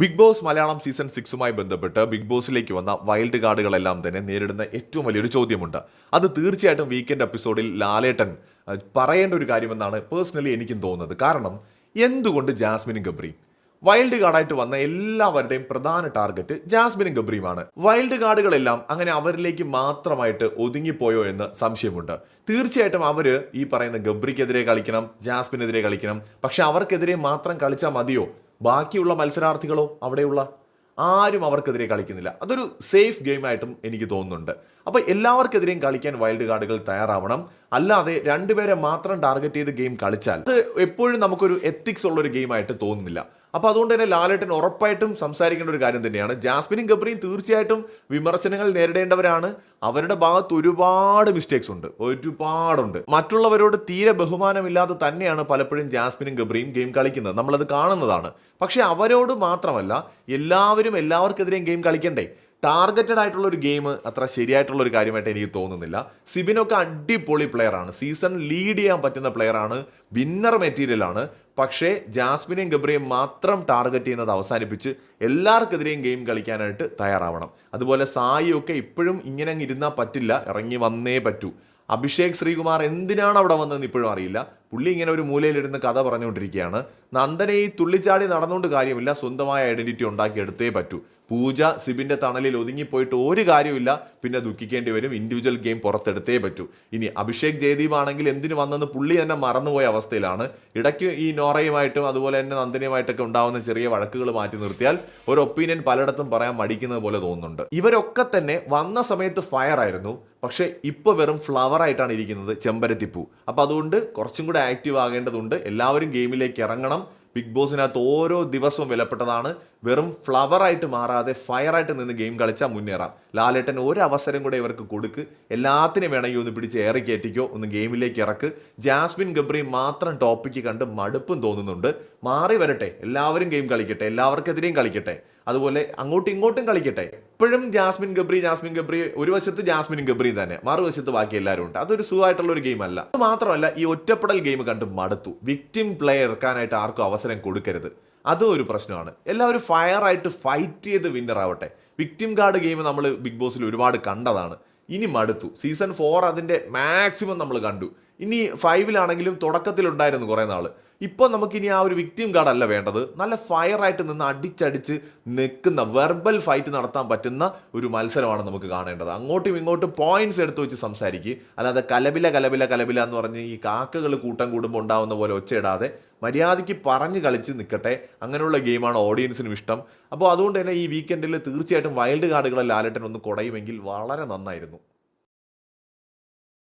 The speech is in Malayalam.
ബിഗ് ബോസ് മലയാളം സീസൺ സിക്സുമായി ബന്ധപ്പെട്ട് ബിഗ് ബോസിലേക്ക് വന്ന വൈൽഡ് കാർഡുകളെല്ലാം തന്നെ നേരിടുന്ന ഏറ്റവും വലിയൊരു ചോദ്യമുണ്ട്. അത് തീർച്ചയായിട്ടും വീക്കെൻഡ് എപ്പിസോഡിൽ ലാലേട്ടൻ പറയേണ്ട ഒരു കാര്യമെന്നാണ് പേഴ്സണലി എനിക്കും തോന്നുന്നത്. കാരണം എന്തുകൊണ്ട് ജാസ്മിനും ഗബ്രിയും? വൈൽഡ് കാർഡായിട്ട് വന്ന എല്ലാവരുടെയും പ്രധാന ടാർഗറ്റ് ജാസ്മിനും ഗബ്രിയുമാണ്. വൈൽഡ് കാർഡുകളെല്ലാം അങ്ങനെ അവരിലേക്ക് മാത്രമായിട്ട് ഒതുങ്ങിപ്പോയോ എന്ന് സംശയമുണ്ട്. തീർച്ചയായിട്ടും അവർ ഈ പറയുന്ന ഗബ്രിക്കെതിരെ കളിക്കണം ജാസ്മിനെതിരെ കളിക്കണം. പക്ഷെ അവർക്കെതിരെ മാത്രം കളിച്ചാൽ മതിയോ? ബാക്കിയുള്ള മത്സരാർത്ഥികളോ അവിടെയുള്ള ആരും അവർക്കെതിരെ കളിക്കുന്നില്ല. അതൊരു സേഫ് ഗെയിം ആയിട്ടും എനിക്ക് തോന്നുന്നുണ്ട്. അപ്പോൾ എല്ലാവർക്കെതിരെയും കളിക്കാൻ വൈൽഡ് കാർഡുകൾ തയ്യാറാവണം. അല്ലാതെ രണ്ടുപേരെ മാത്രം ടാർഗറ്റ് ചെയ്ത് ഗെയിം കളിച്ചാൽ അത് എപ്പോഴും നമുക്കൊരു എത്തിക്സ് ഉള്ളൊരു ഗെയിമായിട്ട് തോന്നുന്നില്ല. അപ്പൊ അതുകൊണ്ട് തന്നെ ലാലേട്ടൻ ഉറപ്പായിട്ടും സംസാരിക്കേണ്ട ഒരു കാര്യം തന്നെയാണ്. ജാസ്മിനും ഗബ്രിയും തീർച്ചയായിട്ടും വിമർശനങ്ങൾ നേരിടേണ്ടവരാണ്. അവരുടെ ഭാഗത്ത് ഒരുപാട് മിസ്റ്റേക്സ് ഉണ്ട്. ഒരുപാടുണ്ട്. മറ്റുള്ളവരോട് തീരെ ബഹുമാനമില്ലാതെ തന്നെയാണ് പലപ്പോഴും ജാസ്മിനും ഗബ്രിയും ഗെയിം കളിക്കുന്നത്. നമ്മളത് കാണുന്നതാണ്. പക്ഷെ അവരോട് മാത്രമല്ല എല്ലാവരും എല്ലാവർക്കെതിരെയും ഗെയിം കളിക്കണ്ടേ? ടാർഗറ്റഡ് ആയിട്ടുള്ള ഒരു ഗെയിം അത്ര ശരിയായിട്ടുള്ള ഒരു കാര്യമായിട്ട് എനിക്ക് തോന്നുന്നില്ല. സിബിനൊക്കെ അടിപൊളി പ്ലെയർ ആണ്. സീസൺ ലീഡ് ചെയ്യാൻ പറ്റുന്ന പ്ലെയർ ആണ്. വിന്നർ മെറ്റീരിയൽ ആണ്. പക്ഷേ ജാസ്മിനെയും ഗബ്രിയെയും മാത്രം ടാർഗറ്റ് ചെയ്യുന്നത് അവസാനിപ്പിച്ച് എല്ലാവർക്കെതിരെയും ഗെയിം കളിക്കാനായിട്ട് തയ്യാറാവണം. അതുപോലെ സായിയൊക്കെ ഇപ്പോഴും ഇങ്ങനെ അങ്ങ് ഇരുന്നാൽ പറ്റില്ല ഇറങ്ങി വന്നേ പറ്റൂ. അഭിഷേക് ശ്രീകുമാർ എന്തിനാണ് അവിടെ വന്നതെന്ന് ഇപ്പോഴും അറിയില്ല. പുള്ളി ഇങ്ങനെ ഒരു മൂലയിലിരുന്ന് കഥ പറഞ്ഞുകൊണ്ടിരിക്കുകയാണ്. നന്ദനെ ഈ തുള്ളിച്ചാടി നടന്നുകൊണ്ട് കാര്യമില്ല. സ്വന്തമായ ഐഡന്റിറ്റി ഉണ്ടാക്കിയെടുത്തേ പറ്റൂ. പൂജ സിബിന്റെ തണലിൽ ഒതുങ്ങിപ്പോയിട്ട് ഒരു കാര്യമില്ല പിന്നെ ദുഃഖിക്കേണ്ടി വരും. ഇൻഡിവിജ്വൽ ഗെയിം പുറത്തെടുത്തേ പറ്റൂ. ഇനി അഭിഷേക് ജയദീപ് ആണെങ്കിൽ എന്തിനു വന്നെന്ന് പുള്ളി തന്നെ മറന്നുപോയ അവസ്ഥയിലാണ്. ഇടയ്ക്ക് ഈ നോറയുമായിട്ടും അതുപോലെ തന്നെ നന്ദനയുമായിട്ടൊക്കെ ഉണ്ടാവുന്ന ചെറിയ വഴക്കുകൾ മാറ്റി നിർത്തിയാൽ ഒരു ഒപ്പീനിയൻ പലയിടത്തും പറയാൻ മടിക്കുന്നത് പോലെ തോന്നുന്നുണ്ട്. ഇവരൊക്കെ തന്നെ വന്ന സമയത്ത് ഫയർ ആയിരുന്നു. പക്ഷേ ഇപ്പോൾ വെറും ഫ്ലവർ ആയിട്ടാണ് ഇരിക്കുന്നത് ചെമ്പരത്തിപ്പൂ. അപ്പോൾ അതുകൊണ്ട് കുറച്ചും കൂടെ ആക്റ്റീവ് ആകേണ്ടതുണ്ട്. എല്ലാവരും ഗെയിമിലേക്ക് ഇറങ്ങണം. ബിഗ് ബോസിനകത്ത് ഓരോ ദിവസവും വിലപ്പെട്ടതാണ്. വെറും ഫ്ലവർ ആയിട്ട് മാറാതെ ഫയർ ആയിട്ട് നിന്ന് ഗെയിം കളിച്ചാൽ മുന്നേറാം. ലാലേട്ടൻ ഒരു അവസരം കൂടെ ഇവർക്ക് കൊടുക്ക്. എല്ലാത്തിനും വേണമെങ്കിൽ ഒന്ന് പിടിച്ച് ഏറി കയറ്റിക്കോ ഒന്ന് ഗെയിമിലേക്ക് ഇറക്ക്. ജാസ്മിൻ ഗബ്രി മാത്രം ടോപ്പിക്ക് കണ്ട് മടുപ്പും തോന്നുന്നുണ്ട്. മാറി വരട്ടെ എല്ലാവരും ഗെയിം കളിക്കട്ടെ എല്ലാവർക്കെതിരെയും കളിക്കട്ടെ. അതുപോലെ അങ്ങോട്ടും ഇങ്ങോട്ടും കളിക്കട്ടെ. എപ്പോഴും ജാസ്മിൻ ഗബ്രി ജാസ്മിൻ ഗബ്രി ഒരു വശത്ത് ജാസ്മിനും ഗബ്രിയും തന്നെ. മറുവശത്ത് ബാക്കി എല്ലാവരും ഉണ്ട്. അതൊരു സുഖമായിട്ടുള്ള ഒരു ഗെയിം അല്ല. അത് മാത്രമല്ല ഈ ഒറ്റപ്പെടൽ ഗെയിം കണ്ട് മടുത്തു. വിക്ടിം പ്ലേ ഇറക്കാനായിട്ട് ആർക്കും അവസരം കൊടുക്കരുത്. അതും ഒരു പ്രശ്നമാണ്. എല്ലാവരും ഫയർ ആയിട്ട് ഫൈറ്റ് ചെയ്ത് വിന്നർ ആവട്ടെ. വിക്ടിം കാർഡ് ഗെയിം നമ്മൾ ബിഗ് ബോസിൽ ഒരുപാട് കണ്ടതാണ്. ഇനി മടുത്തു. സീസൺ ഫോർ അതിന്റെ മാക്സിമം നമ്മൾ കണ്ടു. ഇനി ഫൈവിലാണെങ്കിലും തുടക്കത്തിലുണ്ടായിരുന്നു കുറേ നാൾ ഇപ്പോൾ നമുക്കിനി ആ ഒരു വിക്ടിം കാർഡ് അല്ല വേണ്ടത്. നല്ല ഫയറായിട്ട് നിന്ന് അടിച്ചടിച്ച് നിൽക്കുന്ന വെർബൽ ഫൈറ്റ് നടത്താൻ പറ്റുന്ന ഒരു മത്സരമാണ് നമുക്ക് കാണേണ്ടത്. അങ്ങോട്ടും ഇങ്ങോട്ടും പോയിന്റ്സ് എടുത്തു വെച്ച് സംസാരിക്കുക അല്ലാതെ കലബില കലബില കലബില എന്ന് പറഞ്ഞ് ഈ കാക്കകൾ കൂട്ടം കൂടുമ്പോൾ ഉണ്ടാവുന്ന പോലെ ഒച്ചയിടാതെ മര്യാദയ്ക്ക് പറഞ്ഞ് കളിച്ച് നിൽക്കട്ടെ അങ്ങനെയുള്ള ഗെയിമാണ് ഓഡിയൻസിനും ഇഷ്ടം. അപ്പോൾ അതുകൊണ്ട് തന്നെ ഈ വീക്കെൻഡിൽ തീർച്ചയായിട്ടും വൈൽഡ് കാർഡുകളെ ലാലട്ടൻ ഒന്ന് കുടയുമെങ്കിൽ വളരെ നന്നായിരുന്നു.